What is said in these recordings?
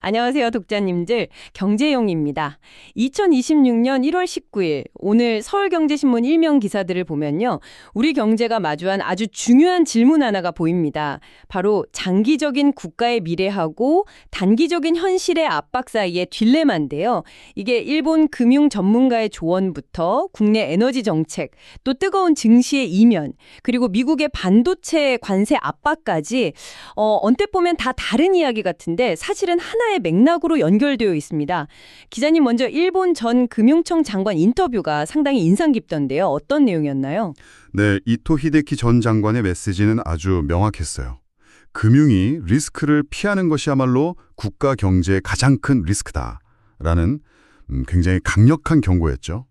안녕하세요, 독자님들. 경제용입니다. 2026년 1월 19일 오늘 서울경제신문 일면 기사들을 보면요. 우리 경제가 마주한 아주 중요한 질문 하나가 보입니다. 바로 장기적인 국가의 미래하고 단기적인 현실의 압박 사이의 딜레마인데요. 이게 일본 금융 전문가의 조언부터 국내 에너지 정책, 또 뜨거운 증시의 이면, 그리고 미국의 반도체 관세 압박까지 어, 언뜻 보면 다 다른 이야기 같은데 사실은 하나 의 맥락으로 연결되어 있습니다. 기자님 먼저 일본 전 금융청 장관 인터뷰가 상당히 인상 깊던데요. 어떤 내용이었나요? 네, 이토 히데키 전 장관의 메시지는 아주 명확했어요. 금융이 리스크를 피하는 것이야말로 국가 경제의 가장 큰 리스크다 라는 음, 굉장히 강력한 경고였죠.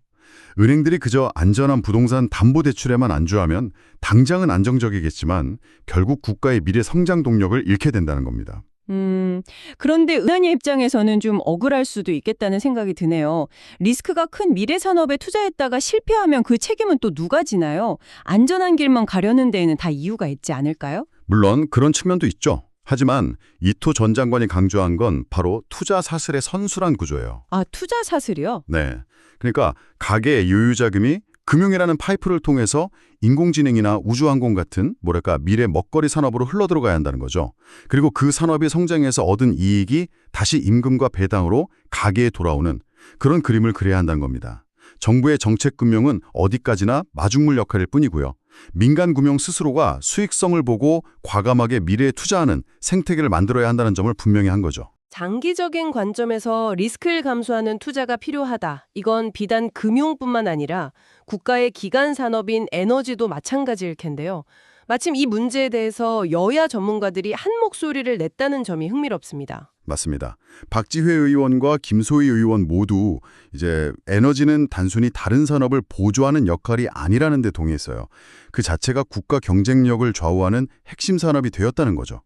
은행들이 그저 안전한 부동산 담보 대출에만 안주하면 당장은 안정적이겠지만 결국 국가의 미래 성장 동력을 잃게 된다는 겁니다. 음, 그런데 은하님 입장에서는 좀 억울할 수도 있겠다는 생각이 드네요. 리스크가 큰 미래 산업에 투자했다가 실패하면 그 책임은 또 누가 지나요? 안전한 길만 가려는 데에는 다 이유가 있지 않을까요? 물론 그런 측면도 있죠. 하지만 이토 전 장관이 강조한 건 바로 투자 사슬의 선순환 구조예요. 아, 투자 사슬이요? 네. 그러니까 가계의 유유 자금이 금융이라는 파이프를 통해서 인공지능이나 우주항공 같은 뭐랄까 미래 먹거리 산업으로 흘러들어가야 한다는 거죠. 그리고 그 산업이 성장해서 얻은 이익이 다시 임금과 배당으로 가계에 돌아오는 그런 그림을 그려야 한다는 겁니다. 정부의 정책 금융은 어디까지나 마중물 역할일 뿐이고요. 민간 금융 스스로가 수익성을 보고 과감하게 미래에 투자하는 생태계를 만들어야 한다는 점을 분명히 한 거죠. 장기적인 관점에서 리스크를 감수하는 투자가 필요하다. 이건 비단 금융뿐만 아니라 국가의 기간 산업인 에너지도 마찬가지일 텐데요. 마침 이 문제에 대해서 여야 전문가들이 한 목소리를 냈다는 점이 흥미롭습니다. 맞습니다. 박지회 의원과 김소희 의원 모두 이제 에너지는 단순히 다른 산업을 보조하는 역할이 아니라는 데 동의했어요. 그 자체가 국가 경쟁력을 좌우하는 핵심 산업이 되었다는 거죠.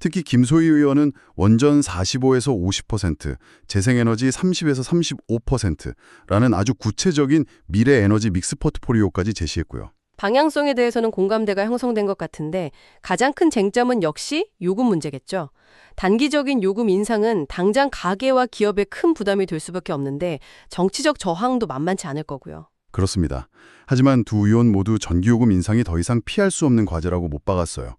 특히 김소희 의원은 원전 45에서 50%, 재생에너지 30에서 35%라는 아주 구체적인 미래 에너지 믹스 포트폴리오까지 제시했고요. 방향성에 대해서는 공감대가 형성된 것 같은데 가장 큰 쟁점은 역시 요금 문제겠죠. 단기적인 요금 인상은 당장 가계와 기업에 큰 부담이 될 수밖에 없는데 정치적 저항도 만만치 않을 거고요. 그렇습니다. 하지만 두 의원 모두 전기요금 인상이 더 이상 피할 수 없는 과제라고 못 박았어요.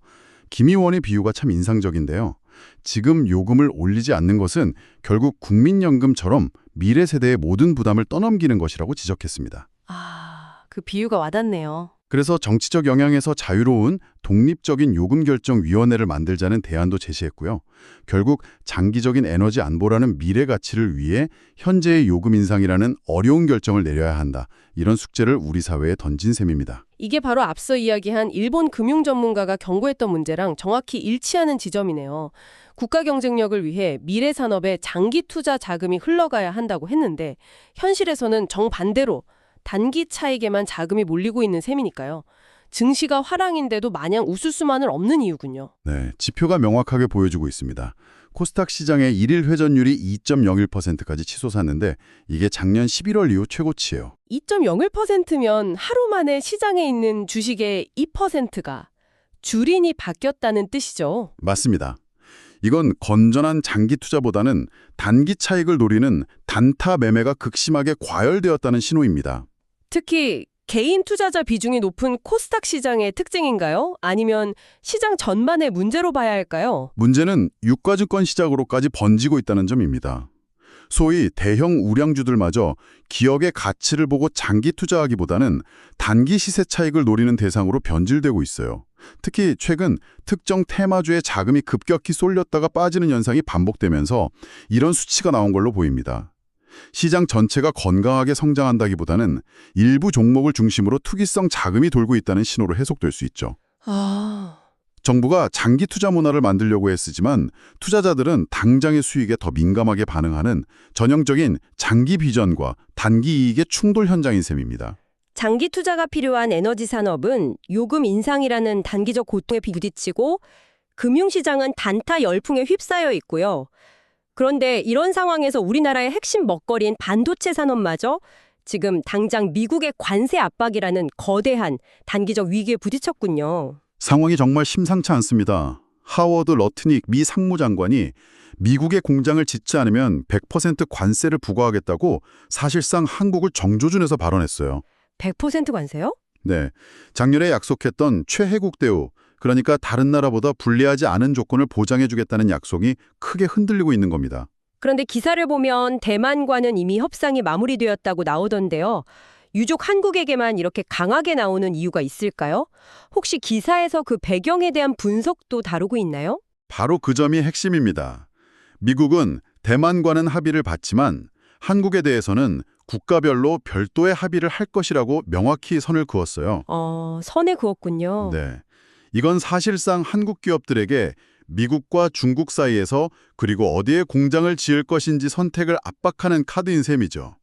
김 의원의 비유가 참 인상적인데요. 지금 요금을 올리지 않는 것은 결국 국민연금처럼 미래 세대의 모든 부담을 떠넘기는 것이라고 지적했습니다. 아, 그 비유가 와닿네요. 그래서 정치적 영향에서 자유로운 독립적인 요금 결정 위원회를 만들자는 대안도 제시했고요. 결국 장기적인 에너지 안보라는 미래 가치를 위해 현재의 요금 인상이라는 어려운 결정을 내려야 한다. 이런 숙제를 우리 사회에 던진 셈입니다. 이게 바로 앞서 이야기한 일본 금융 전문가가 경고했던 문제랑 정확히 일치하는 지점이네요. 국가 경쟁력을 위해 미래 산업에 장기 투자 자금이 흘러가야 한다고 했는데 현실에서는 정반대로 단기 차익에만 자금이 몰리고 있는 셈이니까요. 증시가 화랑인데도 마냥 웃을 수만은 없는 이유군요. 네, 지표가 명확하게 보여주고 있습니다. 코스닥 시장의 일일 회전율이 2.01%까지 치솟았는데 이게 작년 11월 이후 최고치예요. 2.01%면 하루 만에 시장에 있는 주식의 2%가 주린이 바뀌었다는 뜻이죠. 맞습니다. 이건 건전한 장기 투자보다는 단기 차익을 노리는 단타 매매가 극심하게 과열되었다는 신호입니다. 특히 개인 투자자 비중이 높은 코스닥 시장의 특징인가요? 아니면 시장 전반의 문제로 봐야 할까요? 문제는 유가증권 시장으로까지 번지고 있다는 점입니다. 소위 대형 우량주들마저 기업의 가치를 보고 장기 투자하기보다는 단기 시세 차익을 노리는 대상으로 변질되고 있어요. 특히 최근 특정 테마주에 자금이 급격히 쏠렸다가 빠지는 현상이 반복되면서 이런 수치가 나온 걸로 보입니다. 시장 전체가 건강하게 성장한다기보다는 일부 종목을 중심으로 투기성 자금이 돌고 있다는 신호로 해석될 수 있죠. 아... 정부가 장기 투자 문화를 만들려고 했으지만 투자자들은 당장의 수익에 더 민감하게 반응하는 전형적인 장기 비전과 단기 이익의 충돌 현장인 셈입니다. 장기 투자가 필요한 에너지 산업은 요금 인상이라는 단기적 고통에 부딪히고 금융시장은 단타 열풍에 휩싸여 있고요. 그런데 이런 상황에서 우리나라의 핵심 먹거리인 반도체 산업마저 지금 당장 미국의 관세 압박이라는 거대한 단기적 위기에 부딪혔군요. 상황이 정말 심상치 않습니다. 하워드 러트닉 미 상무장관이 미국의 공장을 짓지 않으면 100% 관세를 부과하겠다고 사실상 한국을 정조준해서 발언했어요. 100% 관세요? 네. 작년에 약속했던 최혜국 대우, 그러니까 다른 나라보다 불리하지 않은 조건을 보장해주겠다는 약속이 크게 흔들리고 있는 겁니다. 그런데 기사를 보면 대만과는 이미 협상이 마무리되었다고 나오던데요. 유족 한국에게만 이렇게 강하게 나오는 이유가 있을까요? 혹시 기사에서 그 배경에 대한 분석도 다루고 있나요? 바로 그 점이 핵심입니다. 미국은 대만과는 합의를 받지만 한국에 대해서는 국가별로 별도의 합의를 할 것이라고 명확히 선을 그었어요. 어, 선에 그었군요. 네. 이건 사실상 한국 기업들에게 미국과 중국 사이에서 그리고 어디에 공장을 지을 것인지 선택을 압박하는 카드인 셈이죠.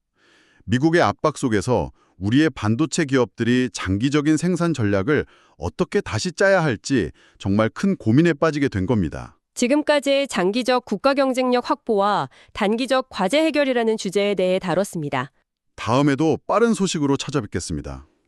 미국의 압박 속에서 우리의 반도체 기업들이 장기적인 생산 전략을 어떻게 다시 짜야 할지 정말 큰 고민에 빠지게 된 겁니다. 지금까지 장기적 국가 경쟁력 확보와 단기적 과제 해결이라는 주제에 대해 다뤘습니다. 다음에도 빠른 소식으로 찾아뵙겠습니다.